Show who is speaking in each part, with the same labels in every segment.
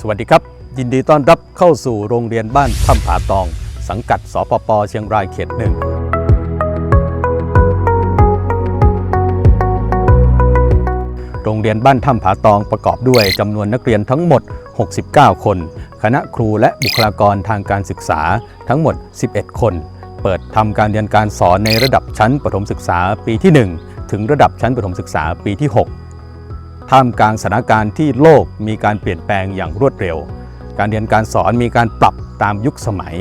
Speaker 1: สวัสดีครับ ยินดีต้อนรับเข้าสู่โรงเรียนบ้านถ้ำผาตอง สังกัดสปปเชียงรายเขตหนึ่งโรงเรียนบ้านถ้ำผาตองประกอบด้วยจำนวนนักเรียนทั้งหมด 69 คน คณะครูและบุคลากรทางการศึกษาทั้งหมด 11 คน เปิดทำการเรียนการสอนในระดับชั้นประถมศึกษาปีที่ 1 ถึงระดับชั้นประถมศึกษาปีที่ 6 ท่ามกลางสถานการณ์ที่โลกมีการเปลี่ยนแปลงอย่างรวดเร็ว การเรียนการสอนมีการปรับตามยุคสมัย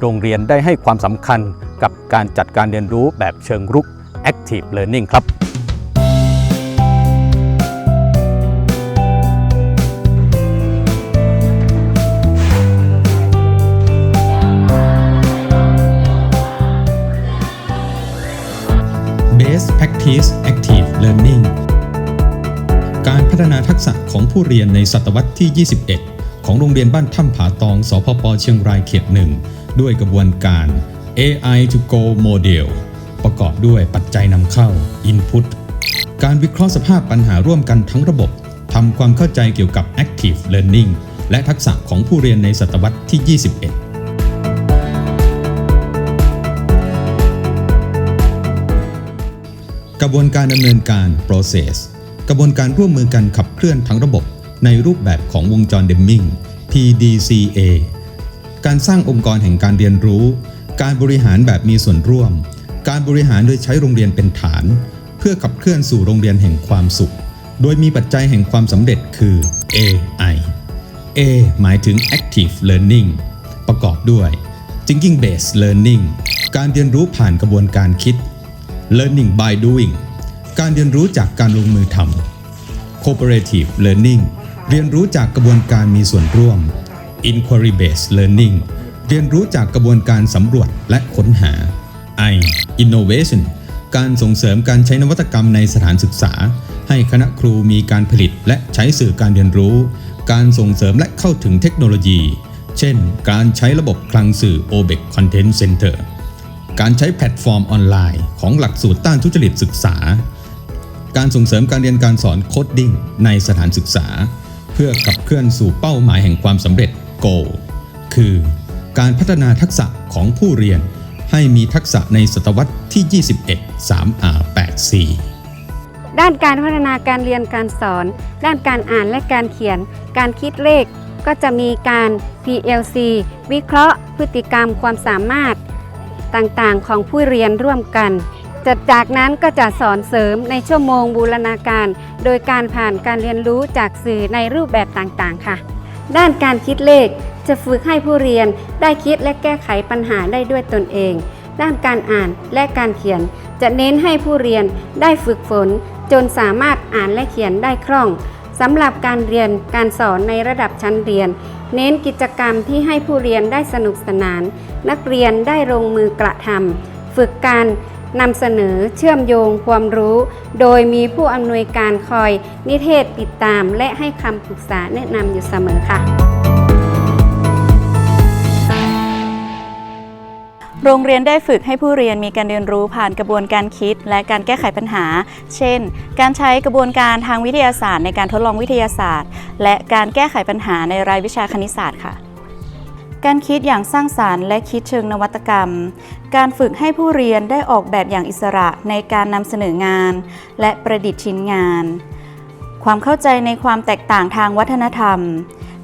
Speaker 1: โรงเรียนได้ให้ความสำคัญกับการจัดการเรียนรู้แบบเชิงรุก Active Learning ครับ
Speaker 2: พัฒนาทักษะของผู้เรียนในศตวรรษที่ 21 ของโรงเรียนบ้านถ้ำผาตอง สพปเชียงรายเขตหนึ่งด้วยกระบวนการ AI to Go Model ประกอบด้วยปัจจัยนำเข้า Input การวิเคราะห์สภาพปัญหาร่วมกันทั้งระบบทำความเข้าใจเกี่ยวกับ Active Learning และทักษะของผู้เรียนในศตวรรษที่ 21กระบวนการดำเนินการ process กระบวนการร่วมมือกันขับเคลื่อนทั้งระบบในรูปแบบของวงจรเดมมิง PDCA การสร้างองค์กรแห่งการเรียนรู้ การบริหารแบบมีส่วนร่วม การบริหารโดยใช้โรงเรียนเป็นฐาน เพื่อขับเคลื่อนสู่โรงเรียนแห่งความสุข โดยมีปัจจัยแห่งความสำเร็จคือ AI A หมายถึง Active Learning ประกอบด้วย Thinking Based Learning การเรียนรู้ผ่านกระบวนการคิด Learning by doing การเรียนรู้จากการลงมือทำ Cooperative Learning เรียนรู้จากกระบวนการมีส่วนร่วม Inquiry Based Learning เรียนรู้จากกระบวนการสำรวจและค้นหา I Innovation การส่งเสริมการใช้นวัตกรรมในสถานศึกษา ให้คณะครูมีการผลิตและใช้สื่อการเรียนรู้ การส่งเสริมและเข้าถึงเทคโนโลยี เช่น การใช้ระบบคลังสื่อ OBEC Content Center การใช้แพลตฟอร์มออนไลน์ของหลักสูตรต้านทุจริตศึกษา การส่งเสริมการเรียนการสอนโคดดิ้งในสถานศึกษา เพื่อขับเคลื่อนสู่เป้าหมายแห่งความสำเร็จ Goal คือ การพัฒนาทักษะของผู้เรียน ให้มีทักษะในศตวรรษที่ 21 3R84
Speaker 3: ด้านการพัฒนาการเรียนการสอน ด้านการอ่านและการเขียน การคิดเลข ก็จะมีการ PLC วิเคราะห์ พฤติกรรมความสามารถ ต่างๆ ของผู้เรียนร่วมกัน จัดจากนั้นก็จะสอนเสริมในชั่วโมงบูรณาการ โดยการผ่านการเรียนรู้จากสื่อในรูปแบบต่างๆ ค่ะ ด้านการคิดเลขจะฝึกให้ผู้เรียนได้คิดและแก้ไขปัญหาได้ด้วยตนเอง ด้านการอ่านและการเขียน จะเน้นให้ผู้เรียนได้ฝึกฝน จนสามารถอ่านและเขียนได้คล่องสำหรับการเรียนการสอนในระดับชั้นเรียน เน้นกิจกรรมที่ให้ผู้เรียนได้สนุกสนาน นักเรียนได้ลงมือกระทำฝึกการ นำเสนอเชื่อมโยงความรู้ โดยมีผู้อำนวยการคอยนิเทศติดตาม และให้คำปรึกษาแนะนำอยู่เสมอค่ะ
Speaker 4: โรงเรียนได้ฝึกให้ผู้เรียนมีการเรียนรู้ผ่านกระบวนการคิด และการแก้ไขปัญหา เช่น การใช้กระบวนการทางวิทยาศาสตร์ ในการทดลองวิทยาศาสตร์ และการแก้ไขปัญหาในรายวิชาคณิตศาสตร์ค่ะ การคิดอย่างสร้างสารรค์และคิดเชิงนวัตกรรม การฝึกให้ผู้เรียนได้ออกแบบอย่างอิสระในการนำเสนองาน และประดิษฐ์ชิ้นงาน ความเข้าใจในความแตกต่างทางวัฒนธรรม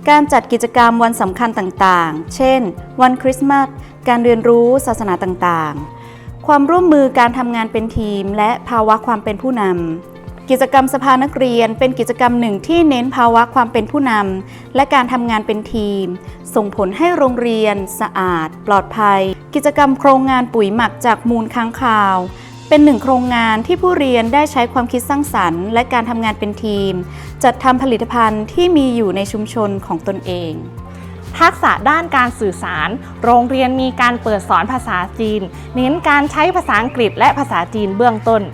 Speaker 4: การจัดกิจกรรมวันสำคัญต่างๆ เช่น วันคริสต์มาส การเรียนรู้ศาสนาต่างๆ ความร่วมมือการทำงานเป็นทีม และภาวะความเป็นผู้นำ กิจกรรมสภานักเรียนเป็นกิจกรรมหนึ่งที่เน้นภาวะความเป็นผู้นำและการทำงานเป็นทีม ส่งผลให้โรงเรียน สะอาด ปลอดภัย กิจกรรมโครงงานปุ๋ยหมักจากมูลค้างคาว เป็นหนึ่งโครงงานที่ผู้เรียนได้ใช้ความคิดสร้างสรรค์ และการทำงานเป็นทีม จัดทำผลิตภัณฑ์ที่มีอยู่ในชุมชนของตนเอง
Speaker 5: ทักษะด้านการสื่อสาร โรงเรียนมีการเปิดสอนภาษาจีน เน้นการใช้ภาษาอังกฤษและภาษาจีนเบื้องต้น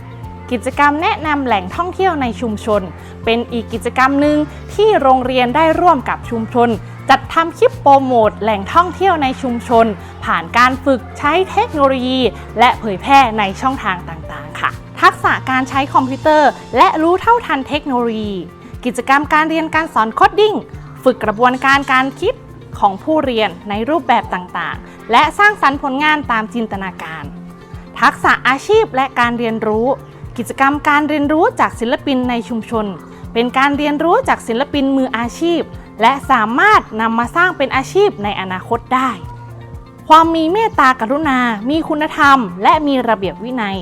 Speaker 5: กิจกรรมแนะนำแหล่งท่องเที่ยวในชุมชน เป็นอีกกิจกรรมหนึ่งที่โรงเรียนได้ร่วมกับชุมชน จัดทำคลิปโปรโมทแหล่งท่องเที่ยวในชุมชน ผ่านการฝึกใช้เทคโนโลยี และเผยแพร่ในช่องทางต่างๆ ค่ะ ทักษะการใช้คอมพิวเตอร์ และรู้เท่าทันเทคโนโลยี กิจกรรมการเรียนการสอนโคดดิ้งฝึกกระบวนการการคิดของผู้เรียนในรูปแบบต่างๆ และสร้างสรรค์ผลงานตามจินตนาการ ทักษะอาชีพและการเรียนรู้ กิจกรรมการเรียนรู้จากศิลปินในชุมชน เป็นการเรียนรู้จากศิลปินมืออาชีพ และสามารถนำมาสร้างเป็นอาชีพในอนาคตได้ ความมีเมตตากรุณา มีคุณธรรม และมีระเบียบวินัย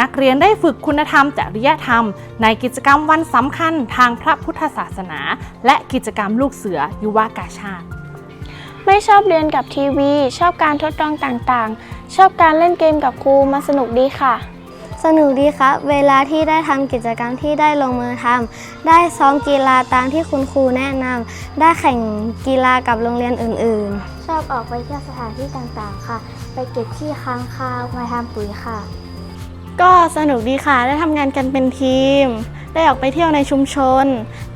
Speaker 5: นักเรียนได้ฝึกคุณธรรมจริยธรรม ในกิจกรรมวันสำคัญทางพระพุทธศาสนา และกิจกรรมลูกเสือยุวกาชาติ
Speaker 6: ไม่ชอบเรียนกับทีวี ชอบการทดลองต่างๆ ชอบการเล่นเกมกับครูมาสนุกดีค่ะ
Speaker 7: สนุกดีครับ เวลาที่ได้ทำกิจกรรมที่ได้ลงมือทำได้ซ้อมกีฬาตามที่คุณครูแนะนำได้แข่งกีฬากับโรงเรียนอื่นๆ ชอบออกไปเที่ยวสถานที่ต่างๆ ค่ะ ไปเก็บขี้ค้างคาวมาทำปุ๋ยค่ะ
Speaker 6: ก็สนุกดีค่ะ ได้ทำงานกันเป็นทีม ได้ออกไปเที่ยวในชุมชน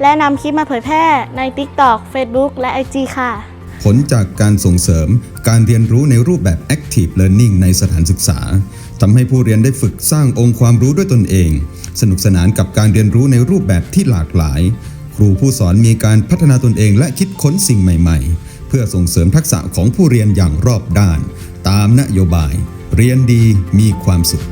Speaker 6: และนำคลิปมาเผยแพร่ใน TikTok Facebook และ IG ค่ะ
Speaker 2: ผลจากการส่งเสริมการเรียนรู้ในรูปแบบ Active Learning ในสถานศึกษา ทำให้ผู้เรียนได้ฝึกสร้างองค์ความรู้ด้วยตนเอง สนุกสนานกับการเรียนรู้ในรูปแบบที่หลากหลาย ครูผู้สอนมีการพัฒนาตนเองและคิดค้นสิ่งใหม่ ๆ เพื่อส่งเสริมทักษะของผู้เรียนอย่างรอบด้าน ตามนโยบาย เรียนดีมีความสุข